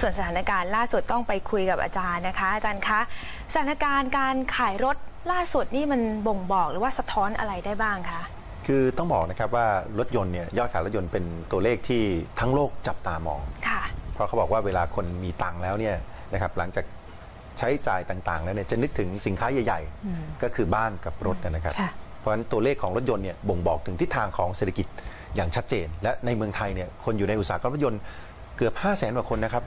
ส่วนสถานการณ์ล่าสุดต้องไปคุยกับอาจารย์นะคะ อาจารย์คะสถานการณ์การขายรถล่าสุดนี่มันบ่งบอกหรือว่าสะท้อนอะไรได้บ้างคะคือต้องบอกนะครับว่ารถยนต์เนี่ยยอดขายรถยนต์เป็นตัวเลขที่ทั้งโลกจับตามอง ค่ะ เพราะเขาบอกว่าเวลาคนมีตังค์แล้วเนี่ยนะครับหลังจากใช้จ่ายต่างๆ แล้วเนี่ยจะนึกถึงสินค้าใหญ่ๆก็คือบ้านกับรถนะครับ ค่ะ เพราะฉะนั้นตัวเลขของรถยนต์เนี่ยบ่งบอกถึงทิศทางของเศรษฐกิจอย่างชัดเจน และในเมืองไทยเนี่ยคนอยู่ในอุตสาหกรรมรถยนต์เกือบ 5 0 0แสนกว่าคนนะครับ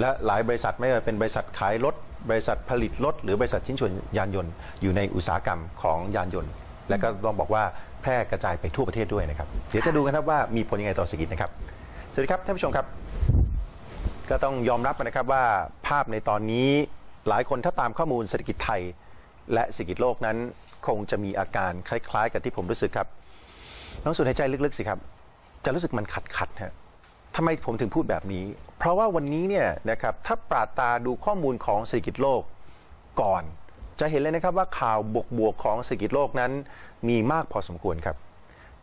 และหลายบริษัทไม่ว่าเป็นบริษัทขายรถ บริษัทผลิตรถ หรือบริษัทชิ้นส่วนยานยนต์ อยู่ในอุตสาหกรรมของยานยนต์ และก็ต้องบอกว่าแพร่กระจายไปทั่วประเทศด้วยนะครับ เดี๋ยวจะดูกันครับว่ามีผลยังไงต่อเศรษฐกิจนะครับ สวัสดีครับท่านผู้ชมครับ ก็ต้องยอมรับนะครับว่าภาพในตอนนี้หลายคนถ้าตามข้อมูลเศรษฐกิจไทย และเศรษฐกิจโลกนั้น คงจะมีอาการคล้าย ๆ กับที่ผมรู้สึกครับลองสูดหายใจลึกๆสิครับ จะรู้สึกมันขัดๆฮะทำไมผมถึงพูดแบบนี้ เพราะว่าวันนี้เนี่ยนะครับถ้าปราตาดูข้อมูลของเศรษฐกิจโลกก่อน จะเห็นเลยนะครับว่าข่าวบวกๆของเศรษฐกิจโลกนั้นมีมากพอสมควรครับ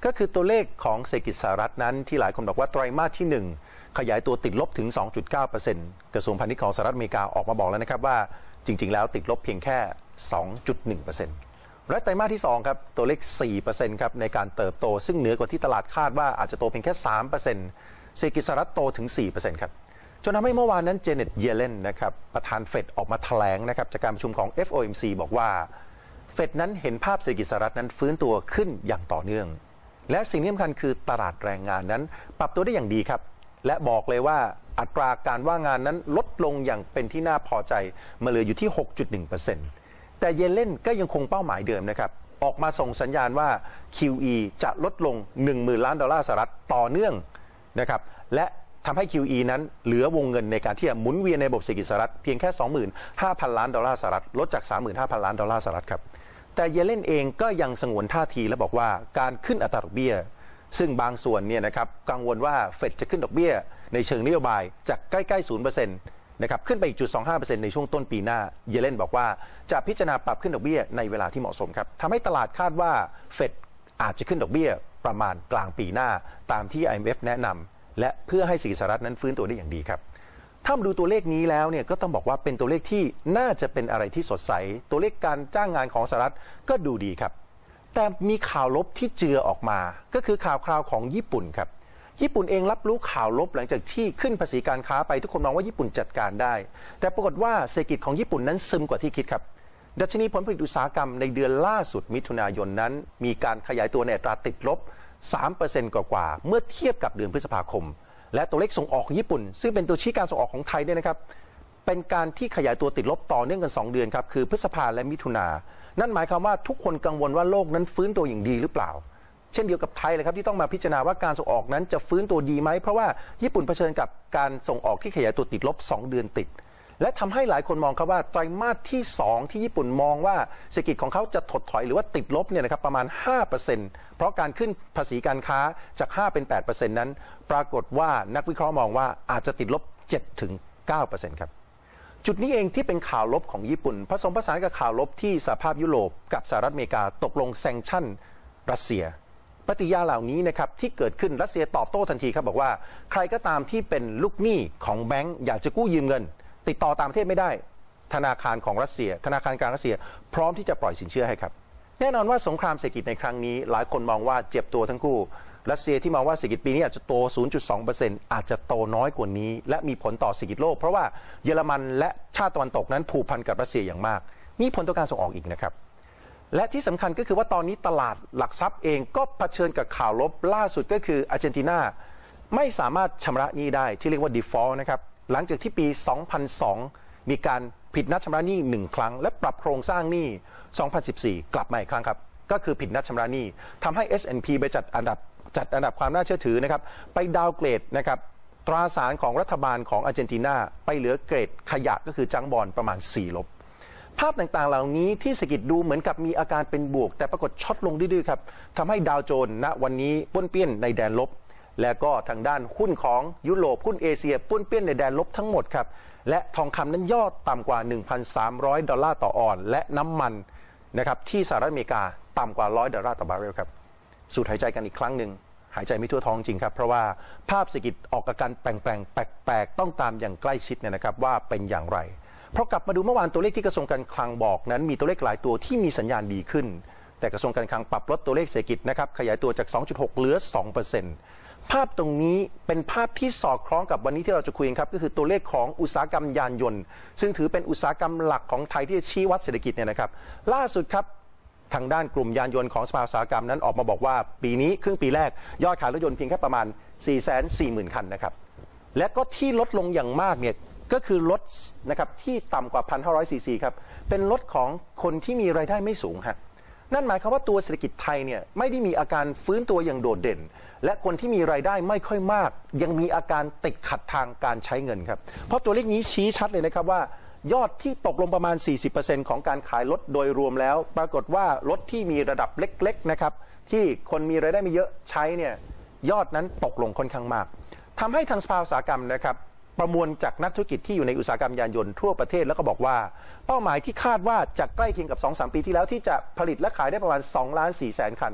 ก็คือตัวเลขของเศรษฐกิจสหรัฐนั้นที่หลายคนบอกว่าไตรมาสที่ 1 ขยายตัวติดลบถึง 2.9%กระทรวงพาณิชย์ของสหรัฐอเมริกาออกมาบอกแล้วนะครับว่าจริง ๆ แล้วติดลบเพียงแค่ 2.1%และไตรมาสที่ 2 ครับ ตัวเลข 4%ครับในการเติบโต ซึ่งเหนือกว่าที่ตลาดคาดว่าอาจจะโตเพียงแค่ 3%เศรษฐกิจสหรัฐโตถึง 4%ครับ จนทำให้เมื่อวานนั้นเจเน็ตเยเลนนะครับประธานเฟดออกมาแถลงนะครับจากการประชุมของ FOMC บอกว่า เฟดนั้นเห็นภาพเศรษฐกิจสหรัฐนั้นฟื้นตัวขึ้นอย่างต่อเนื่อง และสิ่งที่สำคัญคือตลาดแรงงานนั้น ปรับตัวได้อย่างดีครับ และบอกเลยว่าอัตราการว่างงานนั้นลดลงอย่างเป็นที่น่าพอใจมาเหลืออยู่ที่ 6.1%แต่เยเลนก็ยังคงเป้าหมายเดิมนะครับออกมาส่งสัญญาณว่า QE จะลดลง 10,000 ล้านดอลลาร์สหรัฐต่อเนื่องนะครับและ ทำให้ QE นั้นเหลือวงเงินในการที่จะหมุนเวียนในระบบเศรษฐกิจสหรัฐเพียงแค่ 25,000 ล้านดอลลาร์สหรัฐลดจาก 35,000 ล้านดอลลาร์สหรัฐครับแต่เยเลนเองก็ยังสงวนท่าทีและบอกว่าการขึ้นอัตราดอกเบี้ย ซึ่งบางส่วนเนี่ยนะครับกังวลว่าเฟดจะขึ้นดอกเบี้ย ในเชิงนโยบายจากใกล้ๆ0%นะครับขึ้นไปอีกจุด 25%ในช่วงต้นปีหน้า เยเลนบอกว่าจะพิจารณาปรับขึ้นดอกเบี้ยในเวลาที่เหมาะสมครับทำให้ตลาดคาดว่าเฟดอาจจะขึ้นดอกเบี้ยประมาณกลางปีหน้า ตามที่ IMF แนะนำ และเพื่อให้เศรษฐกิจสหรัฐนั้นฟื้นตัวได้อย่างดีครับ ถ้ามาดูตัวเลขนี้แล้วเนี่ยก็ต้องบอกว่าเป็นตัวเลขที่น่าจะเป็นอะไรที่สดใส ตัวเลขการจ้างงานของสหรัฐก็ดูดีครับ แต่มีข่าวลบที่เจือออกมา ก็คือข่าวคราวของญี่ปุ่นครับญี่ปุ่นเองรับรู้ข่าวลบหลังจากที่ขึ้นภาษีการค้าไปทุกคนมองว่าญี่ปุ่นจัดการได้ แต่ปรากฏว่าเศรษฐกิจของญี่ปุ่นนั้นซึมกว่าที่คิดครับ ดัชนีผลผลิตอุตสาหกรรมในเดือนล่าสุดมิถุนายนนั้น มีการขยายตัวในอัตราติดลบ 3%กว่าๆเมื่อเทียบกับเดือนพฤษภาคม และตัวเลขส่งออกของญี่ปุ่น ซึ่งเป็นตัวชี้การส่งออกของไทยเนี่ยนะครับเป็นการที่ขยายตัวติดลบต่อเนื่องกัน 2 เดือนครับคือพฤษภาและมิถุนานั่นหมายความว่าทุกคนกังวลว่าโลกนั้นฟื้นตัวอย่างดีหรือเปล่า เช่นเดียวกับไทยเลยครับที่ต้องมาพิจารณาว่าการส่งออกนั้นจะฟื้นตัวดีไหมเพราะว่าญี่ปุ่นเผชิญกับการส่งออกที่ขยายตัวติดลบ 2 เดือนติด และทำให้หลายคนมองครับว่าไตรมาสที่ 2 ที่ญี่ปุ่นมองว่าเศรษฐกิจของเขาจะถดถอยหรือว่าติดลบเนี่ยนะครับประมาณ 5%เพราะการขึ้นภาษีการค้าจาก 5 เป็น 8%นั้น ปรากฏว่านักวิเคราะห์มองว่าอาจจะติดลบ 7-9%ครับจุดนี้เองที่เป็นข่าวลบของญี่ปุ่น ผสมผสานกับข่าวลบที่สหภาพยุโรปกับสหรัฐอเมริกาตกลงแซงชั่นรัสเซีย ปฏิยาเหล่านี้นะครับที่เกิดขึ้นรัสเซียตอบโต้ทันทีครับบอกว่า ใครก็ตามที่เป็นลูกหนี้ของแบงก์อยากจะกู้ยืมเงิน ติดต่อตามประเทศไม่ได้ ธนาคารของรัสเซีย ธนาคารกลางรัสเซีย พร้อมที่จะปล่อยสินเชื่อให้ครับ แน่นอนว่าสงครามเศรษฐกิจในครั้งนี้ หลายคนมองว่าเจ็บตัวทั้งคู่ รัสเซียที่มองว่าเศรษฐกิจปีนี้อาจจะโต 0.2%อาจจะโตน้อยกว่านี้ และมีผลต่อเศรษฐกิจโลก เพราะว่าเยอรมันและชาติตะวันตกนั้นผูกพันกับรัสเซียอย่างมาก มีผลต่อการส่งออกอีกนะครับและที่สำคัญก็คือว่าตอนนี้ตลาดหลักทรัพย์เองก็เผชิญกับข่าวลบล่าสุดก็คืออาร์เจนตินาไม่สามารถชำระหนี้ได้ที่เรียกว่า default นะครับ หลังจากที่ปี 2002 มีการผิดนัดชำระหนี้หนึ่งครั้ง และปรับโครงสร้างหนี้ 2014 กลับมาอีกครั้งครับ ก็คือผิดนัดชำระหนี้ทำให้ S&P ไปจัดอันดับจัดอันดับความน่าเชื่อถือนะครับ ไปดาวเกรดนะครับตราสารของรัฐบาลของอาร์เจนตินาไปเหลือเกรดขยะก็คือจังบอลประมาณ 4 ลบ ภาพต่างๆ เหล่านี้ที่เศรษฐกิจดูเหมือนกับมีอาการเป็นบวก แต่ปรากฏช็อตลงดื้อๆครับทำให้ดาวโจนส์ณวันนี้ป้นเปี้ยนในแดนลบ และก็ทางด้านหุ้นของยุโรปหุ้นเอเชียป้นเปี้ยนในแดนลบทั้งหมดครับ และทองคำนั้นยอดต่ำกว่า 1,300 ดอลลาร์ต่อออน และน้ำมันนะครับที่สหรัฐอเมริกาต่ำกว่า 100 ดอลลาร์ต่อบาร์เรลครับสูดหายใจกันอีกครั้งหนึ่งหายใจไม่ทั่วท้องจริงครับ เพราะว่าภาพเศรษฐกิจออกอาการแปลงๆแปลกๆ ต้องตามอย่างใกล้ชิดเนี่ยนะครับว่าเป็นอย่างไร เพราะกลับมาดูเมื่อวานตัวเลขที่กระทรวงการคลังบอกนั้น มีตัวเลขหลายตัวที่มีสัญญาณดีขึ้น แต่กระทรวงการคลังปรับลดตัวเลขเศรษฐกิจนะครับขยายตัวจาก 2.6 เหลือ 2% ภาพตรงนี้เป็นภาพที่สอดคล้องกับวันนี้ที่เราจะคุยกันครับ ก็คือตัวเลขของอุตสาหกรรมยานยนต์ ซึ่งถือเป็นอุตสาหกรรมหลักของไทยที่จะชี้วัดเศรษฐกิจเนี่ยนะครับ ล่าสุดครับทางด้านกลุ่มยานยนต์ของสภาอุตสาหกรรมนั้นออกมาบอกว่า ปีนี้ครึ่งปีแรก ยอดขายรถยนต์เพียงแค่ประมาณ 440,000 คันนะครับและก็ที่ลดลงอย่างมากเนี่ยก็คือรถนะครับที่ต่ำกว่า 1,500ซีซีครับเป็นรถของคนที่มีรายได้ไม่สูงฮะ นั่นหมายความว่าตัวเศรษฐกิจไทยเนี่ยไม่ได้มีอาการฟื้นตัวอย่างโดดเด่น และคนที่มีรายได้ไม่ค่อยมาก ยังมีอาการติดขัดทางการใช้เงินครับ เพราะตัวเลขนี้ชี้ชัดเลยนะครับว่ายอดที่ตกลงประมาณ 40%ของการขายรถโดยรวมแล้ว ปรากฏว่ารถที่มีระดับเล็กๆนะครับที่คนมีรายได้ไม่เยอะใช้เนี่ยยอดนั้นตกลงค่อนข้างมากทำให้ทางสภาอุตสาหกรรมนะครับ ประมวลจากนักธุรกิจที่อยู่ในอุตสาหกรรมยานยนต์ทั่วประเทศแล้วก็บอกว่า เป้าหมายที่คาดว่าจะใกล้เคียงกับ 2-3 ปีที่แล้วที่จะผลิตและขายได้ประมาณ2ล้าน4แสนคัน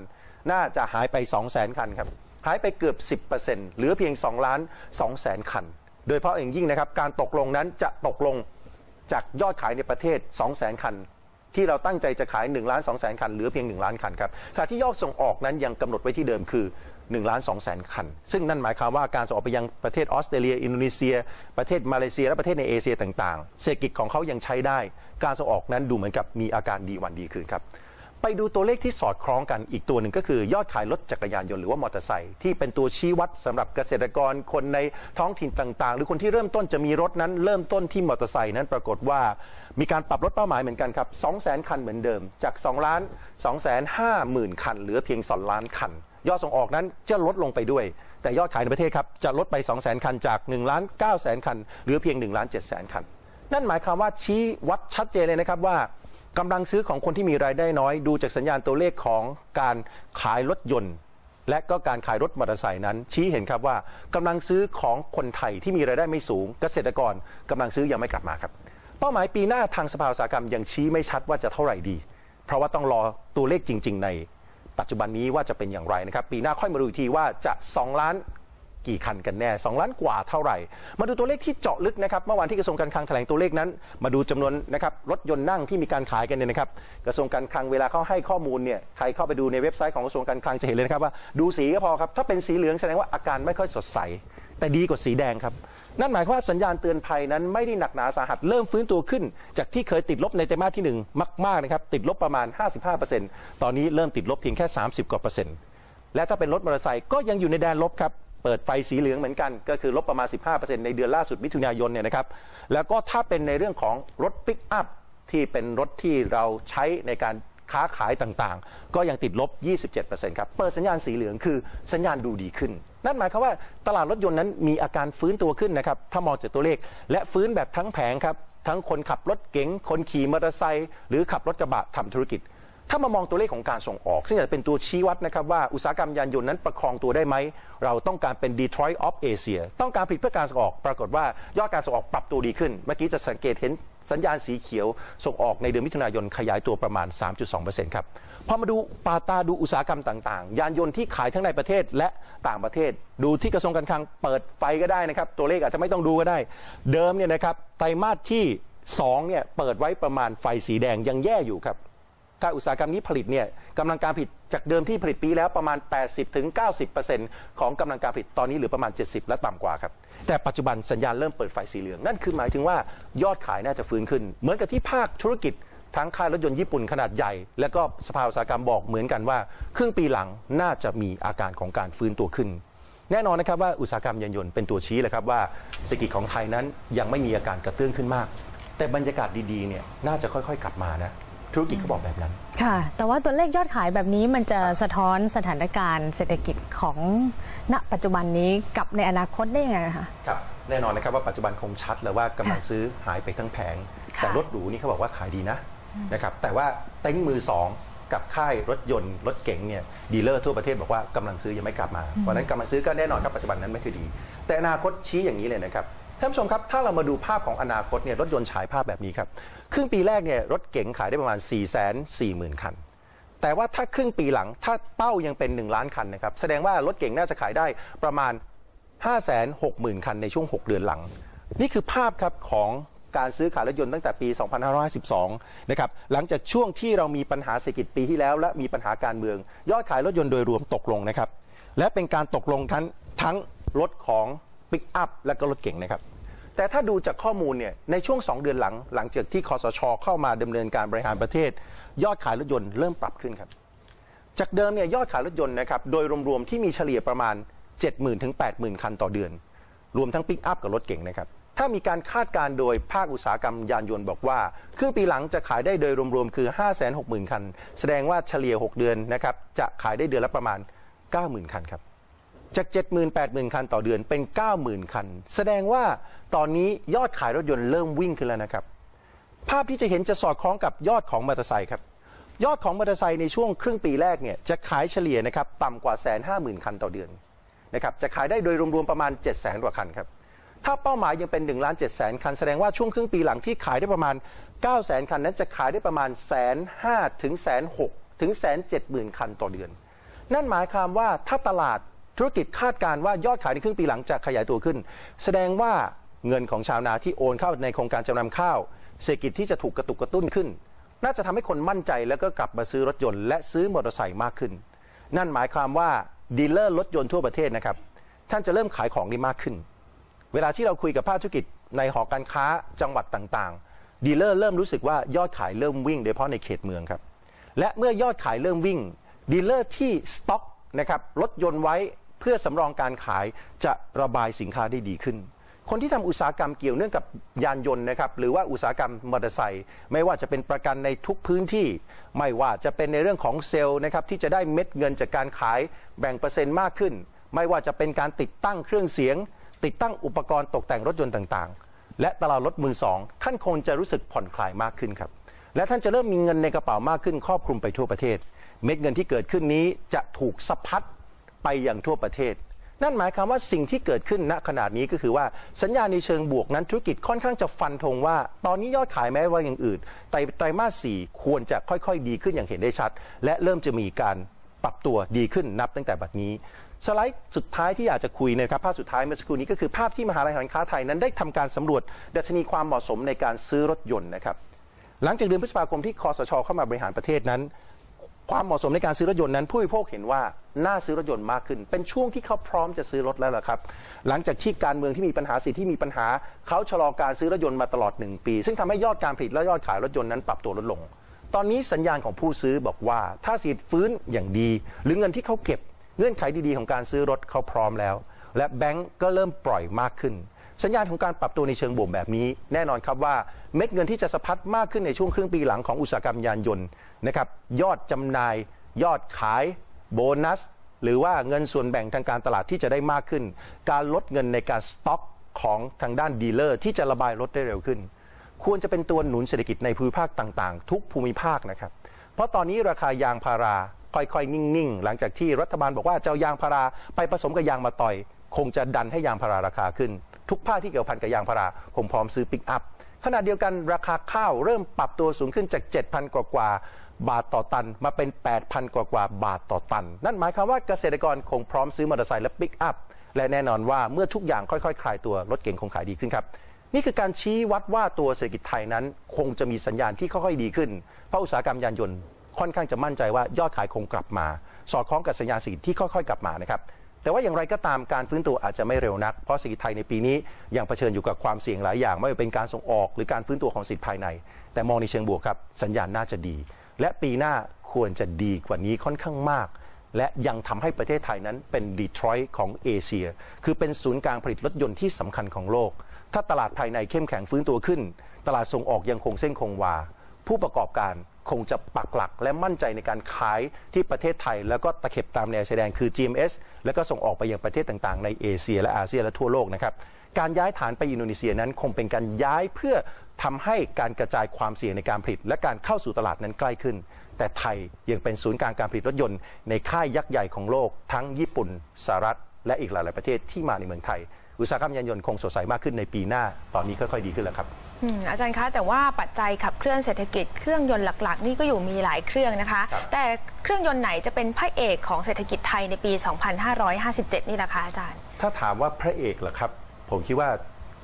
น่าจะหายไป2แสนคันครับหายไปเกือบ 10%เหลือเพียง2ล้าน2แสนคัน โดยเฉพาะอย่างยิ่งนะครับการตกลงนั้นจะตกลงจากยอดขายในประเทศ2แสนคัน ที่เราตั้งใจจะขาย1ล้าน2แสนคันเหลือเพียง 1 ล้านคันครับขณะที่ยอดส่งออกนั้นยังกำหนดไว้ที่เดิมคือ1ล้าน2แสนคัน ซึ่งนั่นหมายความว่าการส่งออกไปยังประเทศออสเตรเลีย อินโดนีเซีย ประเทศมาเลเซีย และประเทศในเอเชียต่าง ๆ เศรษฐกิจของเขายังใช้ได้ การส่งออกนั้นดูเหมือนกับมีอาการดีวันดีคืนครับ ไปดูตัวเลขที่สอดคล้องกันอีกตัวหนึ่งก็คือยอดขายรถจักรยานยนต์หรือว่ามอเตอร์ไซค์ที่เป็นตัวชี้วัดสำหรับเกษตรกรคนในท้องถิ่นต่างๆ หรือคนที่เริ่มต้นจะมีรถนั้น เริ่มต้นที่มอเตอร์ไซค์นั้นปรากฏว่า มีการปรับลดเป้าหมายเหมือนกันครับ2 0 0 0 0 0 คันเหมือนเดิม จาก2ล้าน2 5 0 0 0 0 คัน เหลือเพียง2ล้านคัน ยอดส่งออกนั้นจะลดลงไปด้วย แต่ยอดขายในประเทศครับจะลดไป 2 0 0 0 0 0 คันจาก1ล้าน9แสนคัน เหลือเพียง1ล้าน7แสนคัน นั่นหมายความว่าชี้วัดชัดเจนเลยนะครับว่า กำลังซื้อของคนที่มีรายได้น้อย ดูจากสัญญาณตัวเลขของการขายรถยนต์ และก็การขายรถมอเตอร์ไซค์นั้น ชี้เห็นครับว่ากำลังซื้อของคนไทยที่มีรายได้ไม่สูง เกษตรกรกำลังซื้อยังไม่กลับมาครับ เป้าหมายปีหน้าทางสภาอุตสาหกรรมยังชี้ไม่ชัดว่าจะเท่าไหร่ดี เพราะว่าต้องรอตัวเลขจริง ๆ ในปัจจุบันนี้ว่าจะเป็นอย่างไรนะครับ ปีหน้าค่อยมาดูอีกทีว่าจะ 2 ล้าน กี่คันกันแน่ 2 ล้านกว่าเท่าไหร่ มาดูตัวเลขที่เจาะลึกนะครับเมื่อวานที่กระทรวงการคลังแถลงตัวเลขนั้น มาดูจำนวนนะครับรถยนต์นั่งที่มีการขายกันเนี่ยนะครับกระทรวงการคลังเวลาเขาให้ข้อมูลเนี่ยใครเข้าไปดูในเว็บไซต์ของกระทรวงการคลังจะเห็นเลยนะครับว่าดูสีก็พอครับถ้าเป็นสีเหลืองแสดงว่าอาการไม่ค่อยสดใส แต่ดีกว่าสีแดงครับนั่นหมายความว่าสัญญาณเตือนภัยนั้นไม่ได้หนักหนาสาหัสเริ่มฟื้นตัวขึ้น จากที่เคยติดลบในไตรมาสที่หนึ่งมากๆนะครับติดลบประมาณ 55%ตอนนี้เริ่มติดลบเพียงแค่ 30 กว่าเปอร์เซ็นต์และถ้าเป็นรถมอเตอร์ไซค์ก็ยังอยู่ในแดนลบครับ เปิดไฟสีเหลืองเหมือนกัน ก็คือลบประมาณ 15%ในเดือนล่าสุดมิถุนายนเนี่ยนะครับแล้วก็ถ้าเป็นในเรื่องของรถปิกอัพที่เป็นรถที่เราใช้ในการค้าขายต่างๆ ก็ยังติดลบ 27%ครับ เปิดสัญญาณสีเหลืองคือสัญญาณดูดีขึ้น นั่นหมายความว่าตลาดรถยนต์นั้นมีอาการฟื้นตัวขึ้นนะครับ ถ้ามองจากตัวเลข และฟื้นแบบทั้งแผงครับ ทั้งคนขับรถเก๋ง คนขี่มอเตอร์ไซค์ หรือขับรถกระบะทำธุรกิจ ถ้ามามองตัวเลขของการส่งออก ซึ่งจะเป็นตัวชี้วัดนะครับว่าอุตสาหกรรมยานยนต์นั้นประคองตัวได้ไหม เราต้องการเป็น Detroit of Asia ต้องการผลิตเพื่อการส่งออกปรากฏว่ายอดการส่งออกปรับตัวดีขึ้น เมื่อกี้จะสังเกตเห็นสัญญาณสีเขียว ส่งออกในเดือนมิถุนายนขยายตัวประมาณ 3.2%ครับ พอมาดูปาตาดูอุตสาหกรรมต่างๆ ยานยนต์ที่ขายทั้งในประเทศและต่างประเทศ ดูที่กระทรวงการคลังเปิดไฟก็ได้นะครับ ตัวเลขอาจจะไม่ต้องดูก็ได้ เดิมเนี่ยนะครับไตรมาสที่สองเนี่ยเปิดไว้ประมาณไฟสีแดงยังแย่อยู่ครับ ถ้าอุตสาหกรรมนี้ผลิตเนี่ยกำลังการผลิตจากเดิมที่ผลิตปีแล้วประมาณ 80-90%ถึง90ของกำลังการผลิตตอนนี้เหลือประมาณ 70 และต่ำกว่าครับ แต่ปัจจุบันสัญญาณเริ่มเปิดไฟสีเหลือง นั่นคือหมายถึงว่ายอดขายน่าจะฟื้นขึ้น เหมือนกับที่ภาคธุรกิจทั้งค่ายรถยนต์ญี่ปุ่นขนาดใหญ่ และก็สภาอุตสาหกรรมบอกเหมือนกันว่า ครึ่งปีหลังน่าจะมีอาการของการฟื้นตัวขึ้น แน่นอนนะครับว่าอุตสาหกรรมยานยนต์เป็นตัวชี้เลยครับว่าเศรษฐกิจของไทยนั้นยังไม่มีอาการกระเตื้องขึ้นมาก แต่บรรยากาศดีๆเนี่ยน่าจะค่อยๆ กลับมานะ ธุรกิจเขาบอกแบบนั้น ค่ะ แต่ว่าตัวเลขยอดขายแบบนี้มันจะสะท้อนสถานการณ์เศรษฐกิจของณปัจจุบันนี้กับในอนาคตได้ยังไงคะครับแน่นอนนะครับว่าปัจจุบันคงชัดแล้วว่ากำลังซื้อหายไปทั้งแผงค่ะแต่รถหรูนี่เขาบอกว่าขายดีนะนะครับแต่ว่าเต็นท์มือสองกับค่ายรถยนต์รถเก๋งเนี่ยดีลเลอร์ทั่วประเทศบอกว่ากำลังซื้อยังไม่กลับมาเพราะฉะนั้นกำลังซื้อก็แน่นอนครับปัจจุบันนั้นไม่คือดี แต่อนาคตชี้อย่างนี้เลยนะครับ ท่านผู้ชมครับ ถ้าเรามาดูภาพของอนาคตเนี่ยรถยนต์ฉายภาพแบบนี้ครับ ครึ่งปีแรกเนี่ยรถเก๋งขายได้ประมาณ 4 4 0 0 0 0 คัน แต่ว่าถ้าครึ่งปีหลังถ้าเป้ายังเป็น 1 ล้านคันนะครับ แสดงว่ารถเก่งน่าจะขายได้ประมาณ 560,000 คันในช่วง 6 เดือนหลัง นี่คือภาพครับของการซื้อขายรถยนต์ตั้งแต่ปี 2552 นะครับ หลังจากช่วงที่เรามีปัญหาเศรษฐกิจปีที่แล้ว และมีปัญหาการเมือง ยอดขายรถยนต์โดยรวมตกลงนะครับ และเป็นการตกลงทั้งทั้งรถของ ปิกอัพและก็รถเก่งนะครับ แต่ถ้าดูจากข้อมูลเนี่ยในช่วง 2 เดือนหลัง หลังจากที่คอสช เข้ามาดำเนินการบริหารประเทศ ยอดขายรถยนต์เริ่มปรับขึ้นครับ จากเดิมเนี่ยยอดขายรถยนต์นะครับโดยรวมๆที่มีเฉลี่ยประมาณ 70,000ถึง80,000 คันต่อเดือน รวมทั้งปิกอัพกับรถเก่งนะครับถ้ามีการคาดการโดยภาคอุตสาหกรรมยานยนต์บอกว่าครึ่งปีหลังจะขายได้โดยรวมๆคือ 560,000 คัน แสดงว่าเฉลี่ย 6 เดือนนะครับจะขายได้เดือนละประมาณ 90,000 คันครับ จาก 70,000 80,000 คันต่อเดือนเป็น 90,000 คัน แสดงว่าตอนนี้ยอดขายรถยนต์เริ่มวิ่งขึ้นแล้วนะครับ ภาพที่จะเห็นจะสอดคล้องกับยอดของมอเตอร์ไซค์ครับ ยอดของมอเตอร์ไซค์ในช่วงครึ่งปีแรกเนี่ยจะขายเฉลี่ยนะครับต่ำกว่าแสนห้าหมื่นคันต่อเดือนนะครับจะขายได้โดยรวมๆประมาณ 7 0 0แสนกว่าคันครับถ้าเป้าหมายยังเป็น1ล้าน7แสนคันแสดงว่าช่วงครึ่งปีหลังที่ขายได้ประมาณ 9 0 0แสนคันนั้นจะขายได้ประมาณแสนห้าถึงแสนหกถึงแสนเจ็ดหมื่นคันต่อเดือน นั่นหมายความว่าถ้าตลาด ธุรกิจคาดการ์ว่ายอดขายในครึ่งปีหลังจะขยายตัวขึ้น แสดงว่าเงินของชาวนาที่โอนเข้าในโครงการจำนำข้าว เศรษฐกิจที่จะถูกกระตุกกระตุ้นขึ้น น่าจะทำให้คนมั่นใจแล้วก็กลับมาซื้อรถยนต์และซื้อมอเตอร์ไซค์มากขึ้น นั่นหมายความว่าดีลเลอร์รถยนต์ทั่วประเทศนะครับท่านจะเริ่มขายของได้มากขึ้น เวลาที่เราคุยกับภาคธุรกิจในหอการค้าจังหวัดต่างๆ ดีลเลอร์เริ่มรู้สึกว่ายอดขายเริ่มวิ่งโดยเฉพาะในเขตเมืองครับและเมื่อยอดขายเริ่มวิ่งดีลเลอร์ที่สต็อกนะครับรถยนต์ไว้ เพื่อสำรองการขายจะระบายสินค้าได้ดีขึ้น คนที่ทำอุตสาหกรรมเกี่ยวเนื่องกับยานยนต์นะครับหรือว่าอุตสาหกรรมมอเตอร์ไซค์ไม่ว่าจะเป็นประกันในทุกพื้นที่ ไม่ว่าจะเป็นในเรื่องของเซลล์นะครับที่จะได้เม็ดเงินจากการขายแบ่งเปอร์เซ็นต์มากขึ้น ไม่ว่าจะเป็นการติดตั้งเครื่องเสียง ติดตั้งอุปกรณ์ตกแต่งรถยนต์ต่างๆ และตลาดรถมือสองท่านคงจะรู้สึกผ่อนคลายมากขึ้นครับและท่านจะเริ่มมีเงินในกระเป๋ามากขึ้นครอบคลุมไปทั่วประเทศ เม็ดเงินที่เกิดขึ้นนี้จะถูกสะพัด ไปอย่างทั่วประเทศ นั่นหมายความว่าสิ่งที่เกิดขึ้นณขนาดนี้ก็คือว่าสัญญาณในเชิงบวกนั้นธุรกิจค่อนข้างจะฟันธงว่า ตอนนี้ยอดขายแม้ว่าอย่างอื่นไตรไตรมาสสี่ควรจะค่อยๆ ดีขึ้นอย่างเห็นได้ชัด และเริ่มจะมีการปรับตัวดีขึ้นนับตั้งแต่บัดนี้ สไลด์สุดท้ายที่อยากจะคุยนะครับภาพสุดท้ายเมื่อสักครู่นี้ก็คือภาพที่มหาลัยหอการค้าไทยนั้นได้ทำการสำรวจดัชนีความเหมาะสมในการซื้อรถยนต์นะครับหลังจากเดือนพฤษภาคมที่คอสชเข้ามาบริหารประเทศนั้น ความเหมาะสมในการซื้อรถยนต์นั้นผู้บริโภคเห็นว่าน่าซื้อรถยนต์มากขึ้น เป็นช่วงที่เขาพร้อมจะซื้อรถแล้วล่ะครับ หลังจากที่การเมืองที่มีปัญหาสิทธิที่มีปัญหา เขาชะลอการซื้อรถยนต์มาตลอด 1 ปี ซึ่งทำให้ยอดการผลิตและยอดขายรถยนต์นั้นปรับตัวลดลง ตอนนี้สัญญาณของผู้ซื้อบอกว่า ถ้าเศรษฐฟื้นอย่างดี หรือเงินที่เขาเก็บ เงื่อนไขดีๆของการซื้อรถเขาพร้อมแล้ว และแบงก์ก็เริ่มปล่อยมากขึ้น สัญญาณของการปรับตัวในเชิงบวกแบบนี้ แน่นอนครับว่าเม็ดเงินที่จะสะพัดมากขึ้นในช่วงครึ่งปีหลังของอุตสาหกรรมยานยนต์นะครับยอดจำหน่าย ยอดขาย โบนัส หรือว่าเงินส่วนแบ่งทางการตลาดที่จะได้มากขึ้น การลดเงินในการสต็อกของทางด้านดีลเลอร์ที่จะระบายรถได้เร็วขึ้น ควรจะเป็นตัวหนุนเศรษฐกิจในภูมิภาคต่างๆ ทุกภูมิภาคนะครับเพราะตอนนี้ราคายางพาราค่อยๆ นิ่งๆ หลังจากที่รัฐบาลบอกว่าจะเอายางพาราไปผสมกับยางมาต่อย คงจะดันให้ยางพาราราคาขึ้น ทุกภาที่เกี่ยวพันกับยางพาราคงพร้อมซื้อปิกอัพขณะเดียวกันราคาข้าวเริ่มปรับตัวสูงขึ้นจาก 7,000 กว่ากว่าบาทต่อตันมาเป็น 8,000 กว่ากว่าบาทต่อตัน นั่นหมายความว่าเกษตรกรคงพร้อมซื้อมอเตอร์ไซค์และปิกอัพและแน่นอนว่าเมื่อทุกอย่างค่อยๆ คลายตัวรถเก่งคงขายดีขึ้นครับ นี่คือการชี้วัดว่าตัวเศรษฐกิจไทยนั้น คงจะมีสัญญาณที่ค่อยๆดีขึ้น เพราะอุตสาหกรรมยานยนต์ค่อนข้างจะมั่นใจว่ายอดขายคงกลับมา สอดคล้องกับสัญญาณเศรษฐกิจที่ค่อยๆ กลับมานะครับ แต่ว่าอย่างไรก็ตามการฟื้นตัวอาจจะไม่เร็วนัก เพราะเศรษฐกิจไทยในปีนี้ยังเผชิญอยู่กับความเสี่ยงหลายอย่างไม่ว่าเป็นการส่งออกหรือการฟื้นตัวของเศรษฐกิภายใน แต่มองในเชิงบวกครับสัญญาณน่าจะดี และปีหน้าควรจะดีกว่านี้ค่อนข้างมาก และยังทำให้ประเทศไทยนั้นเป็นดีทรอยต์ของเอเชีย คือเป็นศูนย์กลางผลิตรถยนต์ที่สำคัญของโลก ถ้าตลาดภายในเข้มแข็งฟื้นตัวขึ้น ตลาดส่งออกยังคงเส้นคงวา ผู้ประกอบการ คงจะปักหลักและมั่นใจในการขายที่ประเทศไทย แล้วก็ตะเข็บตามแนวชายแดนคือ GMS แล้วก็ส่งออกไปยังประเทศต่างๆ ในเอเชียและอาเซียนและทั่วโลกนะครับการย้ายฐานไปอินโดนีเซียนั้นคงเป็นการย้ายเพื่อทำให้การกระจายความเสี่ยงในการผลิต และการเข้าสู่ตลาดนั้นใกล้ขึ้น แต่ไทยยังเป็นศูนย์กลางการผลิตรถยนต์ในค่ายยักษ์ใหญ่ของโลก ทั้งญี่ปุ่นสหรัฐ และอีกหลาย ๆ ประเทศที่มาในเมืองไทย อุตสาหกรรมยานยนต์คงสดใสมากขึ้นในปีหน้า ตอนนี้ค่อย ๆ ดีขึ้นแล้วครับ อืมอาจารย์คะแต่ว่าปัจจัยขับเคลื่อนเศรษฐกิจเครื่องยนต์หลัก ๆ นี่ก็อยู่มีหลายเครื่องนะคะครับแต่เครื่องยนต์ไหนจะเป็นพระเอกของเศรษฐกิจไทยในปี 2557 นี่ล่ะคะอาจารย์ ถ้าถามว่าพระเอกเหรอครับ ผมคิดว่า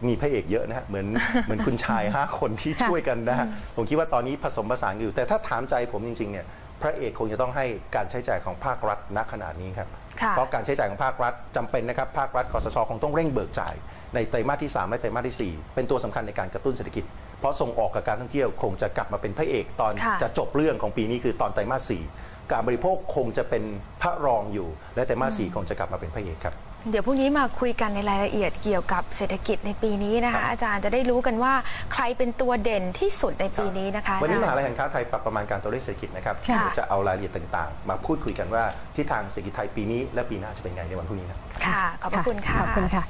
มีพระเอกเยอะนะฮะเหมือนเหมือนคุณชาย 5 คนที่ค่ะช่วยกันนะฮะผมคิดว่าตอนนี้ผสมผสานอยู่ แต่ถ้าถามใจผมจริงๆเนี่ยพระเอกคงจะต้องให้การใช้จ่ายของภาครัฐณขนาดนี้ครับค่ะเพราะการใช้จ่ายของภาครัฐจำเป็นนะครับภาครัฐคอสชคงต้องเร่งเบิกจ่าย ในไตรมาสที่ 3 และไตรมาสทีสี่4 เป็นตัวสำคัญในการกระตุ้นเศรษฐกิจ เพราะส่งออกกับการท่องเที่ยวคงจะกลับมาเป็นพระเอกตอนค่ะจะจบเรื่องของปีนี้คือตอนไตรมาสสี่การบริโภคคงจะเป็นพระรองอยู่ และไตรมาสสี่คงจะกลับมาเป็นพระเอกครับเดี๋ยวพรุ่งนี้มาคุยกันในรายละเอียดเกี่ยวกับเศรษฐกิจในปีนี้นะคะอาจารย์จะได้รู้กันว่าใครเป็นตัวเด่นที่สุดในปีนี้นะคะวันนี้มอาหาจารย์ลัยแห่งค้าไทยปรับประมาณการตัวเลขเศรษฐกิจนะครับค่ะเดี๋ยวจะเอารายละเอียดต่างๆ มาพูดคุยกันว่าทิศทางเศรษฐกิจไทยปีนี้และปีหน้าจะเป็นไงในวันพรุ่งนี้ครับค่ะขอบพระคุณค่ะขอบคุณค่ะ